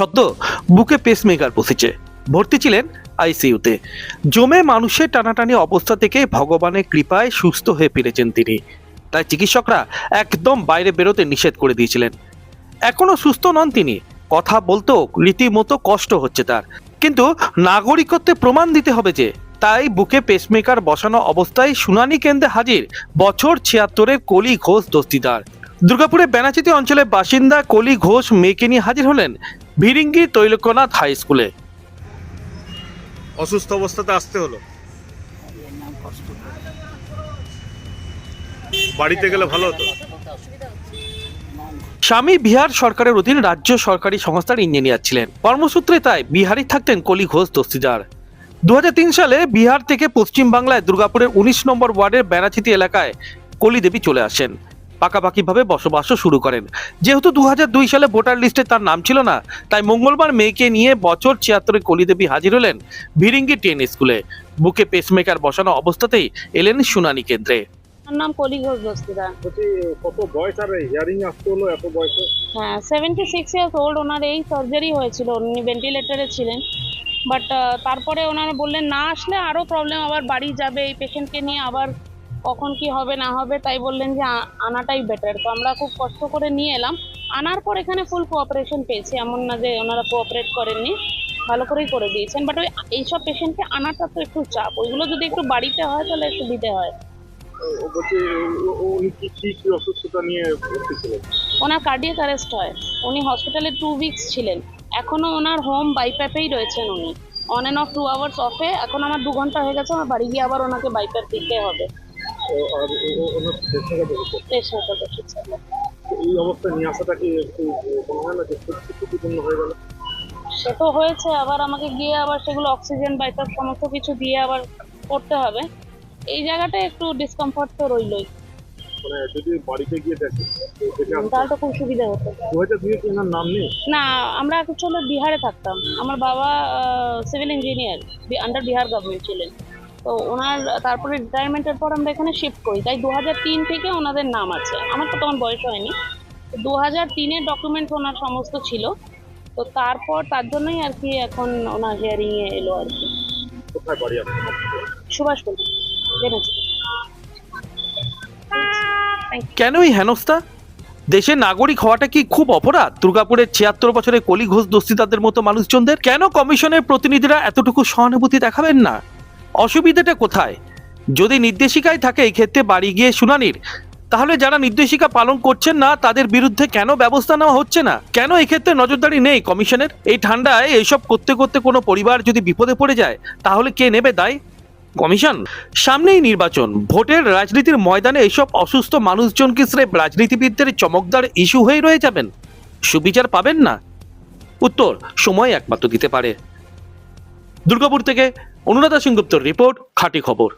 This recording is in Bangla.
সদ্য বুকে পেসমেকার বসেছে ভর্তি ছিলেন আইসিইউতে জমে মানুষের টানাটানি অবস্থা থেকে ভগবানের কৃপায় সুস্থ হয়ে ফিরেছেন তিনি। তাই চিকিৎসকরা একদম বাইরে বেরোতে নিষেধ করে দিয়েছিলেন। এখনও সুস্থ নন তিনি। কথা বলতেও রীতিমতো কষ্ট হচ্ছে তার। কিন্তু নাগরিকত্বে প্রমাণ দিতে হবে যে, তাই বুকে পেসমেকার বসানো অবস্থায় শুনানি কেন্দ্রে হাজির বছর ছিয়াত্তরের কলি ঘোষ দস্তিদার। দুর্গাপুরের বেনাচিতি অঞ্চলের বাসিন্দা কলি ঘোষ মেয়েকে নিয়ে হাজির হলেন ভিরিঙ্গি তৈলকনাথ হাই স্কুলে। অসুস্থ অবস্থাতে আসতে হলো। বাড়িতে গেলে ভালো হতো? স্বামী বিহার সরকারের অধীন রাজ্য সরকারি সংস্থার ইঞ্জিনিয়ার ছিলেন। কর্মসূত্রে তাই বিহারই থাকতেন কলি ঘোষ দস্তিদার। দু হাজার তিন সালে বিহার থেকে পশ্চিমবাংলায় দুর্গাপুরের উনিশ নম্বর ওয়ার্ডের বেনাচিতি এলাকায় কলিদেবী চলে আসেন। পাকাপাকিভাবে বসবাসও শুরু করেন। যেহেতু দু হাজার দুই সালে ভোটার লিস্টে তার নাম ছিল না তাই মঙ্গলবার মেয়েকে নিয়ে বছর ছিয়াত্তরে কলিদেবী হাজির হলেন ভিরিঙ্গি টেন স্কুলে। বুকে পেসমেকার বসানো অবস্থাতেই এলেন শুনানি কেন্দ্রে। নাম কলি ঘোষ কত বয়স আর হিয়ারিং আসতে হলো এত বয়সে? হ্যাঁ সেভেন্টি সিক্স ইয়ার্স ওল্ড ওনার এই সার্জারি হয়েছিল উনি ভেন্টিলেটারে ছিলেন। বাট তারপরে ওনারা বললেন না আসলে আরও প্রবলেম আবার বাড়ি যাবে এই পেশেন্টকে নিয়ে আবার কখন কি হবে না হবে তাই বললেন যে আনাটাই বেটার তো আমরা খুব কষ্ট করে নিয়ে এলাম। আনার পর এখানে ফুল কোঅপারেশন পেয়েছি। এমন না যে ওনারা কোঅপারেট করেননি। ভালো করেই করে দিয়েছেন। বাট ওই এইসব পেশেন্টকে আনাটা তো একটু চাপ। ওইগুলো যদি একটু বাড়িতে হয় তাহলে একটু দিতে হয়। অসুস্থতা নিয়ে ওনার কার্ডিয়াক অ্যারেস্ট হয়। উনি হসপিটালে টু উইকস ছিলেন। এখনও ওনার হোম বাইপ্যাপেই রয়েছেন উনি। On and off two hours অফে এখন আমার দু ঘণ্টা হয়ে গেছে আমার বাড়ি গিয়ে আবার ওনাকে বাইপ্যাপ দিতে হবে। আর ওনার পেশাগত অবস্থা। দেখেছে এই অবস্থায় নিয়ে আসাটা কি একটু মনে হয় না যে হয়ে গেল সে তো হয়েছে, আবার আমাকে গিয়ে আবার সেগুলো অক্সিজেন বাইপ্যাপ সমস্ত কিছু দিয়ে আবার করতে হবে। এই জায়গাটা একটু ডিসকমফর্ট তো রইলই। মানে যদি বাড়িতে গিয়ে দেখে তাহলে তো খুব সুবিধা হতো। নাম নেই না, আমরা অ্যাকচুয়ালি বিহারে থাকতাম। আমার বাবা civil engineer under Bihar government ছিলেন। তো ওনার তারপরে রিটায়ারমেন্টের পর আমরা এখানে শিফট করি। তাই দু হাজার তিন থেকে ওনাদের নাম আছে। আমার তো তখন বয়স হয়নি। দু হাজার তিনের ডকুমেন্টস ওনার সমস্ত ছিল। তো তারপর তার জন্যই আর কি এখন ওনার হিয়ারিং এ এলো আর কি। সুভাষপল্লী জেনেছি। কেন এই হেনস্থা? দেশের নাগরিক হওয়াটা কি খুব অপরাধ? দুর্গাপুরের ছিয়াত্তর বছরের কলি ঘোষ দস্তিদারদের মতো মানুষজনদের? কেন কমিশনের প্রতিনিধিরা এতটুকু সহানুভূতি দেখাবেন না? অসুবিধাটা কোথায়? যদি নির্দেশিকায় থাকে এই ক্ষেত্রে বাড়ি গিয়ে শুনানির, তাহলে যারা নির্দেশিকা পালন করছেন না, তাদের বিরুদ্ধে কেন ব্যবস্থা নেওয়া হচ্ছে না? কেন এক্ষেত্রে নজরদারি নেই কমিশনের? এই ঠান্ডায় এইসব করতে করতে কোনো পরিবার যদি বিপদে পড়ে যায়, তাহলে কে নেবে দায়? কমিশন? সামনেই নির্বাচন। ভোটের রাজনীতির ময়দানে এইসব অসুস্থ মানুষজনকে স্রেফ রাজনীতিবিদদের চমকদার ইস্যু হয়ে রয়ে যাবেন। সুবিচার পাবেন না। উত্তর, সময় একমাত্র দিতে পারে। দুর্গাপুর থেকে অনুরাধা সিংগুপ্তর রিপোর্ট খাঁটি খবর।